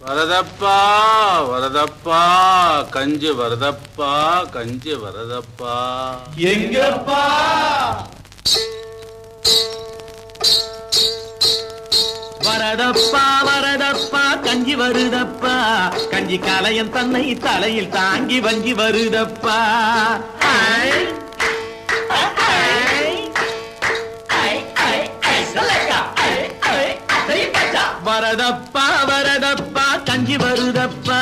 வரதப்பா வரதப்பா கஞ்சி வரதப்பா கஞ்சி வரதப்பா எங்கப்பா வரதப்பா வரதப்பா கஞ்சி வருதப்பா கஞ்சி கலையன் தன்னை தலையில் தாங்கி வஞ்சி வருதப்பா. வரதப்பா வரதப்பா கஞ்சி வருதப்பா.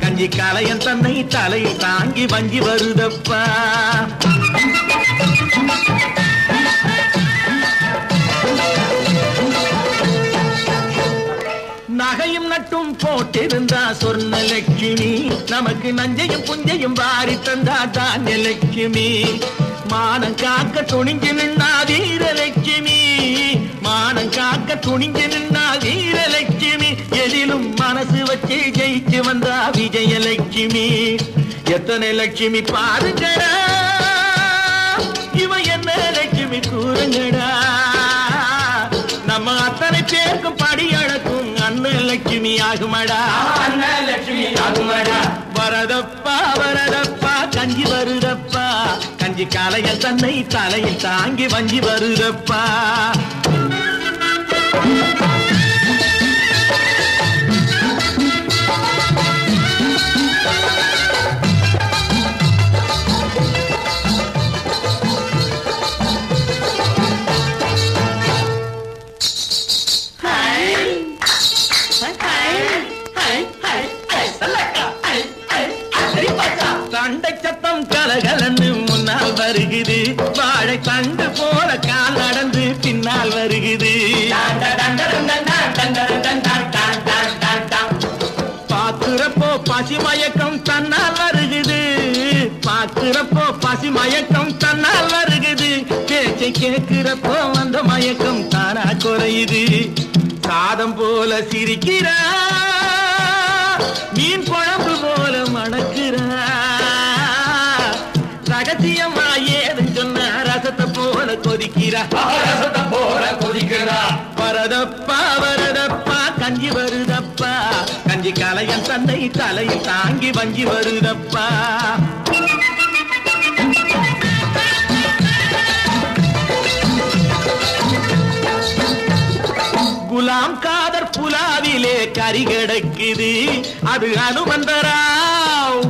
கஞ்சி கலையன் தன்னை தலையில் தாங்கி வஞ்சி வருதப்பா. நகையும் நட்டும் போட்டிருந்தா சொர்ண லட்சுமி நமக்கு நஞ்சையும் புஞ்சையும் வாரி தந்தா தானிய லட்சுமி மானம் காக்க துணிஞ்சு நின்னா வீரலட்சுமி. மானம் காக்க துணிஞ்சு நின்னா வீரலட்சுமி. வச்சு ஜெயிச்சு வந்தா விஜயலட்சுமி எத்தனை லட்சுமி பாருங்கடா. இவ என்ன லட்சுமி கூறுங்கடா. நம்ம அத்தனை பேருக்கும் படி அழக்கும் அண்ணன் லட்சுமி ஆகுமடா. அண்ணன் லட்சுமி ஆகுமடா வரதப்பா வரதப்பா கஞ்சி வருதப்பா. கஞ்சி காலைய தன்னை தலையில் தாங்கி வஞ்சி வருதப்பா. தண்டை சத்தம் கலகலன்னு முன்னால் வருகுது. வாழை தண்டு போல கால் நடந்து பின்னால் வருகுது. பாக்குறப்போ பசி மயக்கம் தன்னால் வருகுது. பாக்குறப்போ பசி மயக்கம் தன்னால் வருகுது. பேச்சை கேட்கிறப்போ வந்த மயக்கம் தானா குறையுது. சாதம் போல சிரிக்கிறா. மீன் குழம்பு ரகசியமா ஏதுன்னு சொன்ன ரசத்தை போல கொதிக்கிறா. ரசத்தை போல கொதிக்கிறா. வரதப்பா வரதப்பா கஞ்சி வருதப்பா. கஞ்சி கலையன் தன்னை தலையில் தாங்கி வஞ்சி வருதப்பா. குலாம் காதர் புலாவிலே கறி கிடக்குது. அது அனுமந்தராவ்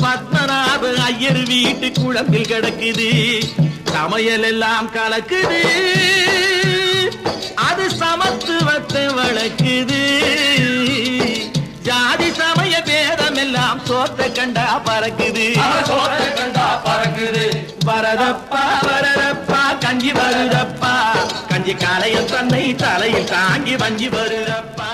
பத்மநாப ஐயர் வீட்டு குழம்பில் கிடக்குது. சமையல் எல்லாம் கலக்குது. அது சமத்துவத்தை வளர்க்குது. ஜாதி சமய பேதம் எல்லாம் சோத்த கண்டா பறக்குது சோத்தை கண்டா பறக்குது. வரதப்பா வரதப்பா கஞ்சி வருதப்பா. கஞ்சி காலையில் தன்னை தலையில் தாங்கி வஞ்சி வருதப்பா.